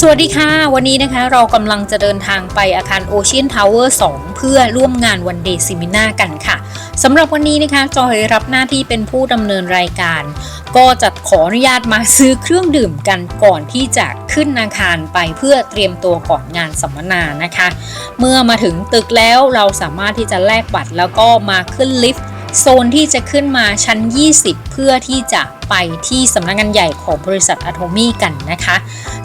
สวัสดีค่ะ วันนี้นะคะเรากำลังจะเดินทางไปอาคาร Ocean Tower 2เพื่อร่วมงานวันเดย์ซิมินากันค่ะสำหรับวันนี้นะคะ จอยรับหน้าที่เป็นผู้ดำเนินรายการ ก็จะขออนุญาตมาซื้อเครื่องดื่มกันก่อนที่จะขึ้นอาคารไปเพื่อเตรียมตัวก่อนงานสัมมนานะคะ เมื่อมาถึงตึกแล้วเราสามารถที่จะแลกบัตรแล้วก็มาขึ้นลิฟต์โซนที่จะขึ้นมาชั้น 20 เพื่อที่จะไปที่สำนักงานใหญ่ของบริษัทอะโทมี่กันนะคะ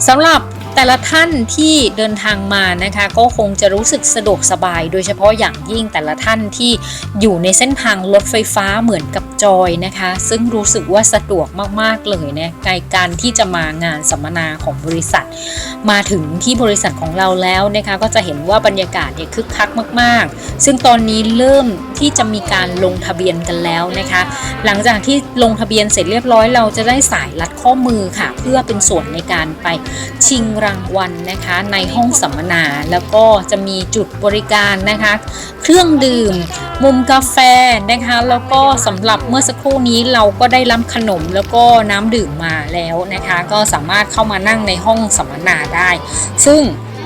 สำหรับ แต่ละท่านที่เดินทางมานะคะก็คงจะรู้สึกสะดวกสบาย โดยเฉพาะอย่างยิ่งแต่ละท่านที่อยู่ในเส้นทางรถไฟฟ้าเหมือนกับจอยนะคะ ซึ่งรู้สึกว่าสะดวกมากๆเลยนะในการที่จะมางานสัมมนาของบริษัท มาถึงที่บริษัทของเราแล้วนะคะก็จะเห็นว่าบรรยากาศเนี่ยคึกคักมาก ๆ ซึ่งตอนนี้เริ่มที่จะมีการลงทะเบียนกันแล้วนะคะ หลังจากที่ลงทะเบียนเสร็จเรียบร้อยเราจะได้สายรัดข้อมือค่ะ เพื่อเป็นส่วนในการไปชิงรางวัลนะคะในห้องสัมมนา แล้วก็จะมีจุดบริการนะคะ เครื่องดื่ม มุมกาแฟนะคะแล้วก็สำหรับเมื่อสักครู่นี้เราก็ได้รับขนมแล้วก็น้ำดื่มมาแล้วนะคะ ก็สามารถเข้ามานั่งในห้องสัมมนาได้ ซึ่ง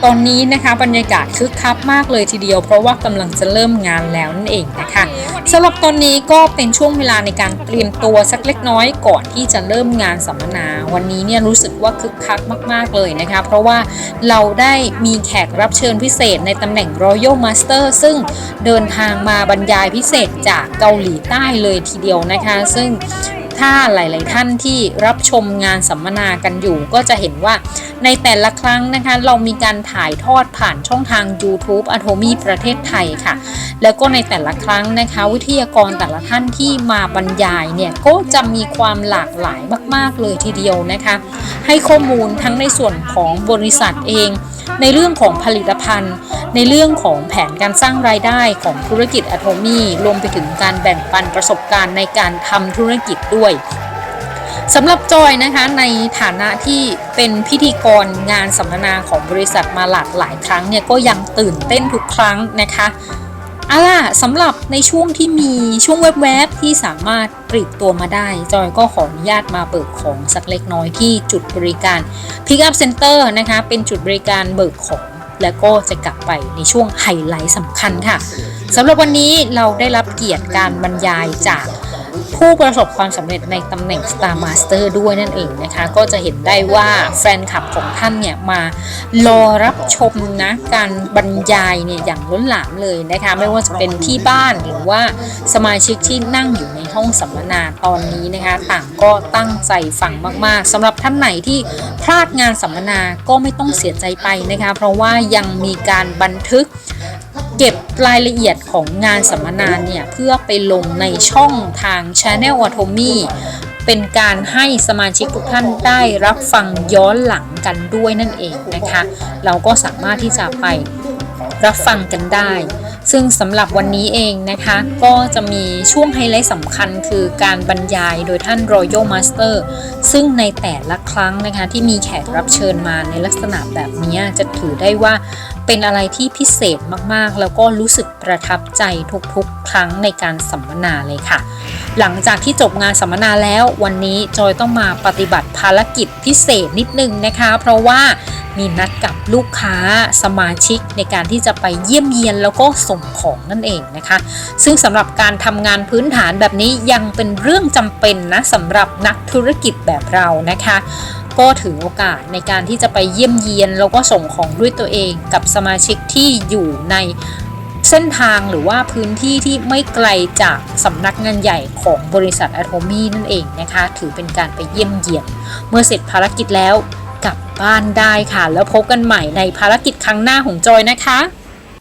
ตอนนี้นะคะบรรยากาศคึกคักมากเลยทีเดียว เพราะว่ากำลังจะเริ่มงานแล้วนั่นเองนะคะสำหรับตอนนี้ก็เป็นช่วงเวลาในการเตรียมตัวสักเล็กน้อยก่อนที่จะเริ่มงานสัมมนา วันนี้เนี่ยรู้สึกว่าคึกคักมาก ๆเลยนะคะเพราะว่าเราได้มีแขกรับเชิญพิเศษในตำแหน่ง Royal Master ซึ่งเดินทางมาบรรยายพิเศษจากเกาหลีใต้เลยทีเดียวนะคะ ซึ่งถ้าหลาย ๆ ท่านที่รับชมงานสัมมนากันอยู่ก็จะเห็นว่า ในแต่ละครั้งนะคะ เรามีการถ่ายทอดผ่านช่องทาง YouTube a t o m y ประเทศไทยค่ะ แล้วก็ในแต่ละครั้งนะคะ วิทยากรแต่ละท่านที่มาบรรยายเนี่ย ก็จะมีความหลากหลายมาก ๆ เลยทีเดียวนะคะ ให้ข้อมูลทั้งในส่วนของบริษัทเอง ในเรื่องของผลิตภัณฑ์ ในเรื่องของแผนการสร้างรายได้ของธุรกิจอะโทมี่รวมไปถึงการแบ่งปันประสบการณ์ในการทำธุรกิจด้วย สำหรับจอยนะคะในฐานะที่เป็นพิธีกรงานสัมมนาของบริษัทมาหลากหลายครั้งเนี่ยก็ยังตื่นเต้นทุกครั้งนะคะเอาล่ะสำหรับในช่วงที่มีช่วงแวบๆที่สามารถปลีกตัวมาได้ จอยก็ขออนุญาตมาเบิกของสักเล็กน้อยที่จุดบริการ Pick Up Center นะคะเป็นจุดบริการเบิกของแล้วก็จะกลับไปในช่วงไฮไลท์สำคัญค่ะสำหรับวันนี้เราได้รับเกียรติการบรรยายจาก ผู้ประสบความสำเร็จในตำแหน่ง Star Master ด้วยนั่นเองนะคะ ก็จะเห็นได้ว่าแฟนคลับของท่านเนี่ยมารอรับชมนะการบรรยายเนี่ยอย่างล้นหลามเลยนะคะ ไม่ว่าจะเป็นที่บ้านหรือว่าสมาชิกที่นั่งอยู่ในห้องสัมมนาตอนนี้นะคะ ต่างก็ตั้งใจฟังมาก ๆสำหรับท่านไหนที่พลาดงานสัมมนาก็ไม่ต้องเสียใจไปนะคะ เพราะว่ายังมีการบันทึก เก็บรายละเอียดของงานสัมมนาเนี่ย เพื่อไปลงในช่องทาง Channel a t o m y เป็นการให้สมาชิกทุกท่านได้รับฟังย้อนหลังกันด้วยนั่นเองนะคะ เราก็สามารถที่จะไปรับฟังกันได้ ซึ่งสำหรับวันนี้เองนะคะ ก็จะมีช่วงไฮไลท์สำคัญคือการบรรยายโดยท่าน Royal Master ซึ่งในแต่ละครั้งนะคะ ที่มีแขกรับเชิญมาในลักษณะแบบนี้จะถือได้ว่าเป็นอะไรที่พิเศษมากๆ แล้วก็รู้สึกประทับใจทุกๆ ครั้งในการสัมมนาเลยค่ะ หลังจากที่จบงานสัมมนาแล้ววันนี้จอยต้องมาปฏิบัติภารกิจพิเศษนิดนึงนะคะ เพราะว่า มีนัดกับลูกค้าสมาชิกในการที่จะไปเยี่ยมเยียนแล้วก็ส่งของนั่นเองนะคะ ซึ่งสำหรับการทำงานพื้นฐานแบบนี้ยังเป็นเรื่องจำเป็นนะสำหรับนักธุรกิจแบบเรานะคะก็ถือโอกาสในการที่จะไปเยี่ยมเยียนแล้วก็ส่งของด้วยตัวเองกับสมาชิกที่อยู่ในเส้นทางหรือว่าพื้นที่ที่ไม่ไกลจากสำนักงานใหญ่ของบริษัทอะโทมี่นั่นเองนะคะ ถือเป็นการไปเยี่ยมเยียน เมื่อเสร็จภารกิจแล้ว กลับบ้านได้ค่ะ แล้วพบกันใหม่ในภารกิจครั้งหน้าของจอยนะคะ